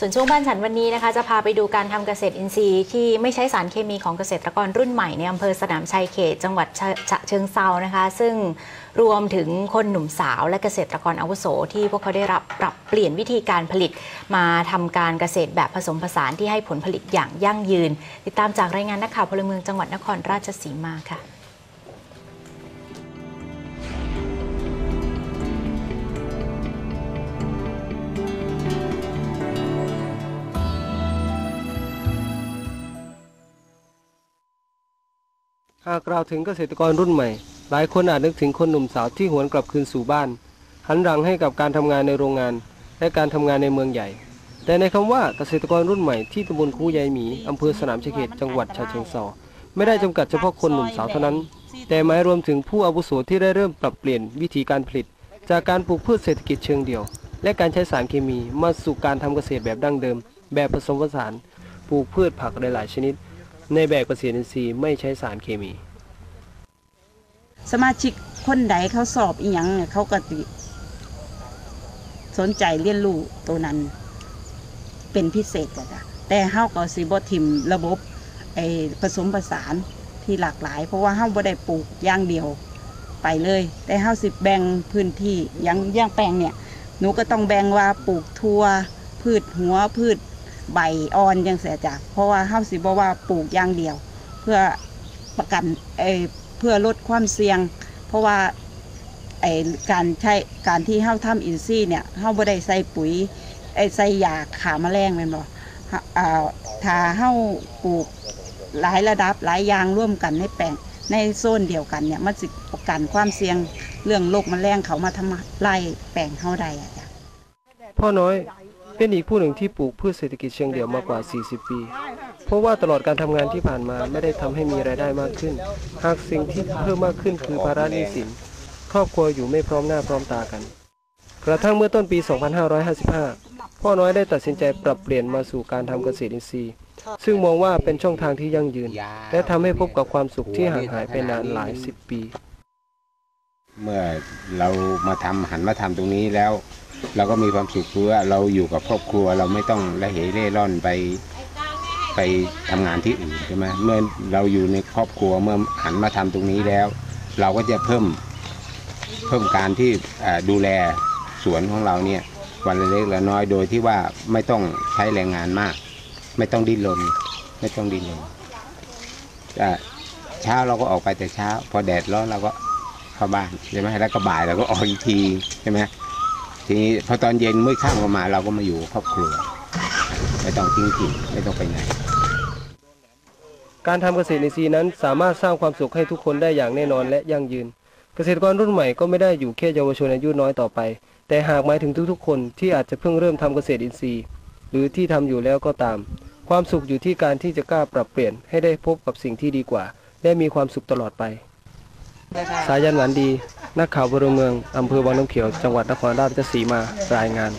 ส่วนช่วงบ้านฉันวันนี้นะคะจะพาไปดูการทำเกษตรอินทรีย์ที่ไม่ใช้สารเคมีของเกษตรกรรุ่นใหม่ในอำเภอสนามชัยเขต จังหวัดฉะเชิงเซานะคะ ซึ่งรวมถึงคนหนุ่มสาวและเกษตรกรอาวุโส ที่พวกเขาได้รับปรับเปลี่ยนวิธีการผลิต มาทำการเกษตรแบบผสมผสานที่ให้ผลผลิตอย่างยั่งยืน ติดตามจากรายงานนักข่าวพลเมืองจังหวัดนครราชสีมาค่ะ หากกล่าวถึงเกษตรกรรุ่นใหม่ หลายคนอาจนึกถึงคนหนุ่มสาวที่หวนกลับคืนสู่บ้าน หันหลังให้กับการทำงานในโรงงาน และการทำงานในเมืองใหญ่ แต่ในคำว่าเกษตรกรรุ่นใหม่ที่ตำบลคูยายหมีอำเภอสนามชัยเขตจังหวัดฉะเชิงเทราไม่ได้จำกัดเฉพาะคนหนุ่มสาวเท่านั้น แต่หมายรวมถึงผู้อาวุโสที่ได้เริ่มปรับเปลี่ยนวิธีการผลิต จากการปลูกพืชเศรษฐกิจเชิงเดี่ยว และการใช้สารเคมีมาสู่การทำเกษตรแบบดั้งเดิม แบบผสมผสานปลูกพืชผักหลายๆชนิด ในแบบเกษตรอินทรีย์ไม่ใช้สารเคมี สมาชิกคนใดเขาสอบอีหยังเนี่ยเขาก็ติ สนใจเรียนรู้ตัวนั้น เป็นพิเศษก็จ้ะแต่เฮาก็สิบ่ทิมระบบไอ้ผสมผสานที่หลากหลาย เพราะว่าเฮาบ่ได้ปลูกอย่างเดียวไปเลย แต่เฮาสิแบ่งพื้นที่อย่างย่างแปลงเนี่ย หนูก็ต้องแบ่งว่าปลูกทั่วพืชหัวพืชใบอ่อนจังเสียจ้ะเพราะว่าเฮาสิบ่ว่าปลูกอย่างเดียว เพื่อประกันเอ เพื่อลดความเสี่ยง เพราะว่าไอการใช้การที่เฮาทำอินทรีย์เนี่ยเฮาบ่ได้ใส่ปุ๋ยไอใส่ยาขาแมลงแม่นบ่ฮะอ่าถ้าเฮาปลูกหลายระดับหลายยางร่วมกันในแปลงในโซนเดียวกันเนี่ยมันสิประกันความเสี่ยงเรื่องโรคแมลงเขามาทำลายแปลงเฮาได้อะจ้ะพ่อน้อยเป็นอีกผู้หนึ่งที่ปลูกพืชเศรษฐกิจเชิงเดี่ยวมากกว่า 40 ปี เพราะว่าตลอดการทำงานที่ผ่านมาไม่ได้ทำให้มีรายได้มากขึ้น หากสิ่งที่เพิ่มมากขึ้นคือภาระหนี้สิน ครอบครัวอยู่ไม่พร้อมหน้าพร้อมตากัน กระทั่งเมื่อต้นปี 2555 พ่อน้อยได้ตัดสินใจปรับเปลี่ยนมาสู่การทำเกษตรอินทรีย์ ซึ่งมองว่าเป็นช่องทางที่ยั่งยืน และทำให้พบกับความสุขที่ห่างหายไปนานหลายสิบปี เมื่อเรามาทำหันมาทำตรงนี้แล้ว เราก็มีความสุขเพราะว่าเราอยู่กับครอบครัวเราไม่ต้องละเหเร่ร่อนไป ไปทำงานที่อื่นใช่ไหมเมื่อเราอยู่ในครอบครัวเมื่อหันมาทำตรงนี้แล้ว เราก็จะเพิ่มเพิ่มการที่ดูแลสวนของเราเนี่ยวันละเล็กละน้อยโดยที่ว่าไม่ต้องใช้แรงงานมาก ไม่ต้องดิ้นรนไม่ต้องดิ้นรนเช้าเราก็ออกไปแต่เช้า พอแดดร้อนเราก็เข้าบ้านใช่ไหมแล้วก็บ่ายเราก็ออกอีกทีใช่ไหมทีนี้พอตอนเย็นมืดค่ำก็มาเราก็มาอยู่ครอบครัว ไม่ต้องทิ้งถิ่นไม่ต้องไปไหน การทำเกษตรอินทรีย์นั้นสามารถสร้างความสุขให้ทุกคนได้อย่างแน่นอนและยั่งยืน เกษตรกรรุ่นใหม่ก็ไม่ได้อยู่แค่เยาวชนอายุน้อยต่อไป แต่หากหมายถึงทุกๆ คนที่อาจจะเพิ่งเริ่มทำเกษตรอินทรีย์ หรือที่ทำอยู่แล้วก็ตาม ความสุขอยู่ที่การที่จะกล้าปรับเปลี่ยนให้ได้พบกับสิ่งที่ดีกว่า และมีความสุขตลอดไป สายันหวานดี นักข่าวพลเมืองอำเภอวังน้ำเขียว จังหวัดนครราชสีมารายงาน